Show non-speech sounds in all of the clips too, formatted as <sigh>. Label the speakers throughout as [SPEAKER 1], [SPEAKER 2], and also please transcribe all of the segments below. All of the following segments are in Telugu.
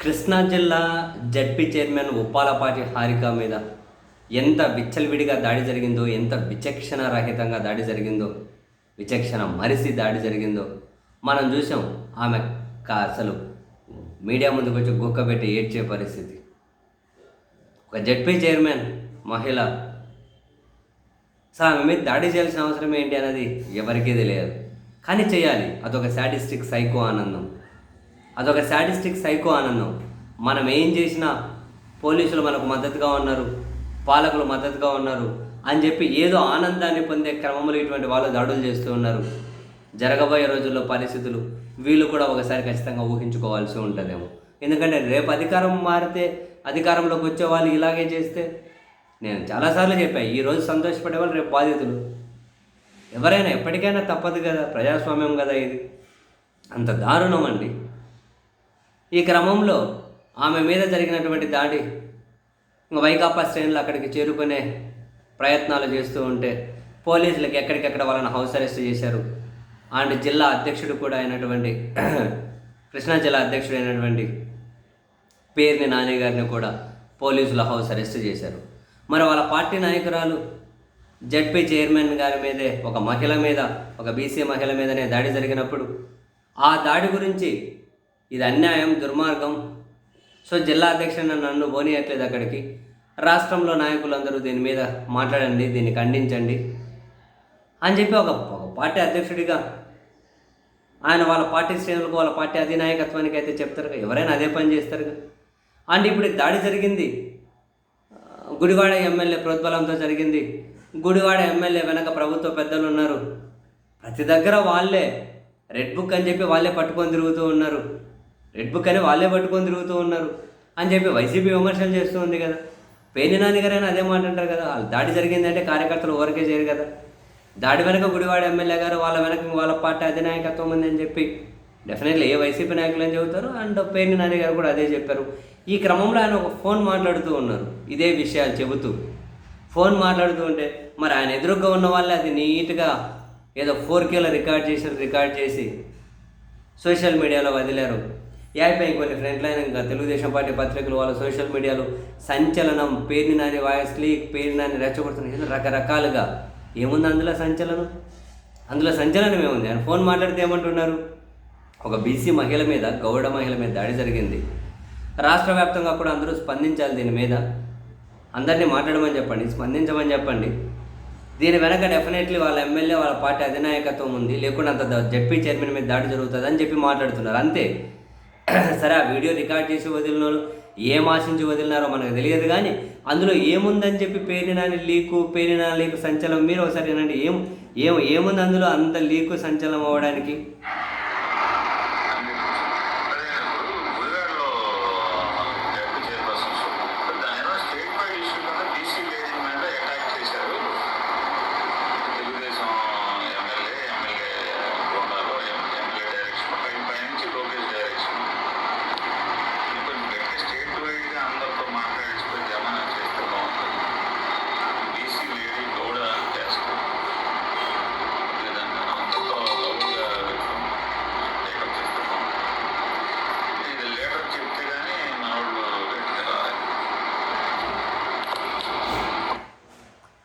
[SPEAKER 1] కృష్ణా జిల్లా జడ్పీ చైర్మన్ ఉప్పాలపాటి హారిక మీద ఎంత విచ్చలవిడిగా దాడి జరిగిందో ఎంత విచక్షణ రహితంగా దాడి జరిగిందో విచక్షణ మరిసి దాడి జరిగిందో మనం చూసాం. ఆమె కా- అసలు మీడియా ముందుకు వచ్చి గుక్క పెట్టి ఏడ్చే పరిస్థితి. ఒక జడ్పీ చైర్మన్ మహిళ అసలు ఆమె మీద దాడి చేయాల్సిన అవసరం ఏంటి అనేది ఎవరికీ తెలియదు. కానీ చేయాలి. అదొక సాటిస్టిక్ సైకో ఆనందం. అదొక శాడిస్టిక్ సైకో ఆనందం. మనం ఏం చేసినా పోలీసులు మనకు మద్దతుగా ఉన్నారు పాలకులు మద్దతుగా ఉన్నారు అని చెప్పి ఏదో ఆనందాన్ని పొందే క్రమంలో ఇటువంటి వాళ్ళు దాడులు చేస్తూ ఉన్నారు. జరగబోయే రోజుల్లో పరిస్థితులు వీళ్ళు కూడా ఒకసారి ఖచ్చితంగా ఊహించుకోవాల్సి ఉంటుందేమో. ఎందుకంటే రేపు అధికారం మారితే అధికారంలోకి వచ్చే వాళ్ళు ఇలాగే చేస్తే నేను చాలాసార్లు చెప్పాను ఈరోజు సంతోషపడే వాళ్ళు రేపు బాధితులు. ఎవరైనా ఎప్పటికైనా తప్పదు కదా ప్రజాస్వామ్యం కదా ఇది. అంత దారుణం అండి. ఈ క్రమంలో ఆమె మీద జరిగినటువంటి దాడి ఇంకా వైకాపా శ్రేణులు అక్కడికి చేరుకునే ప్రయత్నాలు చేస్తూ ఉంటే పోలీసులకు ఎక్కడికెక్కడ వాళ్ళని హౌస్ అరెస్ట్ చేశారు. అండ్ జిల్లా అధ్యక్షుడు కూడా అయినటువంటి <clears throat> కృష్ణా జిల్లా అధ్యక్షుడు అయినటువంటి పేర్ని నాని గారిని కూడా పోలీసులు హౌస్ అరెస్ట్ చేశారు. మరి వాళ్ళ పార్టీ నాయకురాలు జడ్పీ చైర్మన్ గారి మీదే ఒక మహిళ మీద ఒక బీసీ మహిళ మీదనే దాడి జరిగినప్పుడు ఆ దాడి గురించి ఇది అన్యాయం దుర్మార్గం. సో జిల్లా అధ్యక్షుడు నన్ను పోనీయట్లేదు అక్కడికి. రాష్ట్రంలో నాయకులందరూ దీని మీద మాట్లాడండి దీన్ని ఖండించండి అని చెప్పి ఒక పార్టీ అధ్యక్షుడిగా ఆయన వాళ్ళ పార్టీ శ్రేణులకు వాళ్ళ పార్టీ అధినాయకత్వానికి అయితే చెప్తారు. ఎవరైనా అదే పని చేస్తారు. అండ్ ఇప్పుడు దాడి జరిగింది. గుడివాడ ఎమ్మెల్యే ప్రోద్బలంతో జరిగింది. గుడివాడ ఎమ్మెల్యే వెనక ప్రభుత్వ పెద్దలు ఉన్నారు. ప్రతి దగ్గర వాళ్ళే రెడ్ బుక్ అని చెప్పి వాళ్ళే పట్టుకొని తిరుగుతూ ఉన్నారు. రెడ్ బుక్ అని వాళ్ళే పట్టుకొని తిరుగుతూ ఉన్నారు. అని చెప్పి వైసీపీ విమర్శలు చేస్తూ ఉంది కదా. పేని నాని గారైనా అదే మాట అంటారు కదా. వాళ్ళు దాడి జరిగిందంటే కార్యకర్తలు ఊరికే చేయరు కదా. దాడి వెనక గుడివాడ ఎమ్మెల్యే గారు వాళ్ళ వెనక వాళ్ళ పార్టీ అధినాయకత్వం ఉంది అని చెప్పి డెఫినెట్లీ ఏ వైసీపీ నాయకులు అని చెబుతారు? అండ్ పేర్ని నాని గారు కూడా అదే చెప్పారు. ఈ క్రమంలో ఆయన ఒక ఫోన్ మాట్లాడుతూ ఉన్నారు. ఇదే విషయాలు చెబుతూ. ఫోన్ మాట్లాడుతూ ఉంటే మరి ఆయన ఎదురుగా ఉన్న వాళ్ళే అది నీట్గా ఏదో ఫోర్ కేలో రికార్డ్ చేసి రికార్డ్ చేసి సోషల్ మీడియాలో వదిలారు. యాపై కొన్ని ఫ్రంట్ లైన్ ఇంకా తెలుగుదేశం పార్టీ పత్రికలు వాళ్ళ సోషల్ మీడియాలో సంచలనం పేరుని నాని వాయిస్ లీక్ పేరుని నాని రెచ్చగొడుతున్నారు రకరకాలుగా. ఏముంది అందులో సంచలనం? అందులో సంచలనం ఏముంది? ఆయన ఫోన్ మాట్లాడితే ఏమంటున్నారు? ఒక బీసీ మహిళ మీద గౌడ మహిళ మీద దాడి జరిగింది. రాష్ట్ర వ్యాప్తంగా కూడా అందరూ స్పందించాలి దీని మీద. అందరినీ మాట్లాడమని చెప్పండి స్పందించమని చెప్పండి. దీని వెనక డెఫినెట్లీ వాళ్ళ ఎమ్మెల్యే వాళ్ళ పార్టీ అధినాయకత్వం ఉంది. లేకుండా అంత ద- జడ్పీ చైర్మన్ మీద దాడి జరుగుతుంది అని చెప్పి మాట్లాడుతున్నారు. అంతే. సరే ఆ వీడియో రికార్డ్ చేసి వదిలిన వాళ్ళు ఏం ఆశించి వదిలినారో మనకు తెలియదు కానీ అందులో ఏముందని చెప్పి పేరినాని లీకు పేరినా లీకు సంచలనం మీరు ఒకసారి ఏంటంటే ఏం ఏం ఏముంది అందులో అంత లీకు సంచలనం అవ్వడానికి?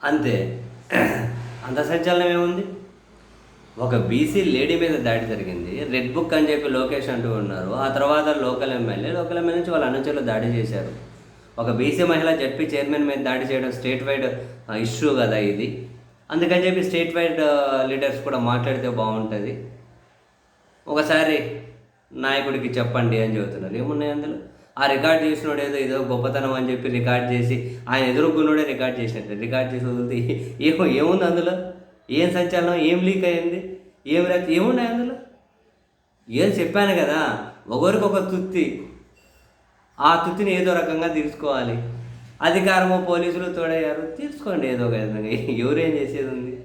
[SPEAKER 1] అంతే. అంత సంచలనం ఏముంది? ఒక బీసీ లేడీ మీద దాడి జరిగింది. రెడ్ బుక్ అని చెప్పి లోకేష్ అంటూ ఉన్నారు. ఆ తర్వాత లోకల్ ఎమ్మెల్యే లోకల్ ఎమ్మెల్యే నుంచి వాళ్ళ అనుచరులు దాడి చేశారు. ఒక బీసీ మహిళ జడ్పీ చైర్మన్ మీద దాడి చేయడం స్టేట్ వైడ్ ఇష్యూ కదా ఇది. అందుకని చెప్పి స్టేట్ వైడ్ లీడర్స్ కూడా మాట్లాడితే బాగుంటుంది. ఒకసారి నాయకుడికి చెప్పండి అని చెబుతున్నారు. ఏమున్నాయి అందులో? ఆ రికార్డ్ చేసినోడు ఏదో ఏదో గొప్పతనం అని చెప్పి రికార్డ్ చేసి ఆయన ఎదురుకున్నోడే రికార్డ్ చేసినట్టు. రికార్డ్ చేసి వదిలితే ఏమో ఏముంది అందులో? ఏం సంచలనం? ఏం లీక్ అయింది? ఏం రా ఏమున్నాయి అందులో? ఏం చెప్పాను కదా ఒకరికొక తుత్తి. ఆ తుత్తిని ఏదో రకంగా తీర్చుకోవాలి. అధికారము పోలీసులు తోడయ్యారు. తీర్చుకోండి ఏదో ఒక విధంగా. ఎవరేం చేసేది ఉంది?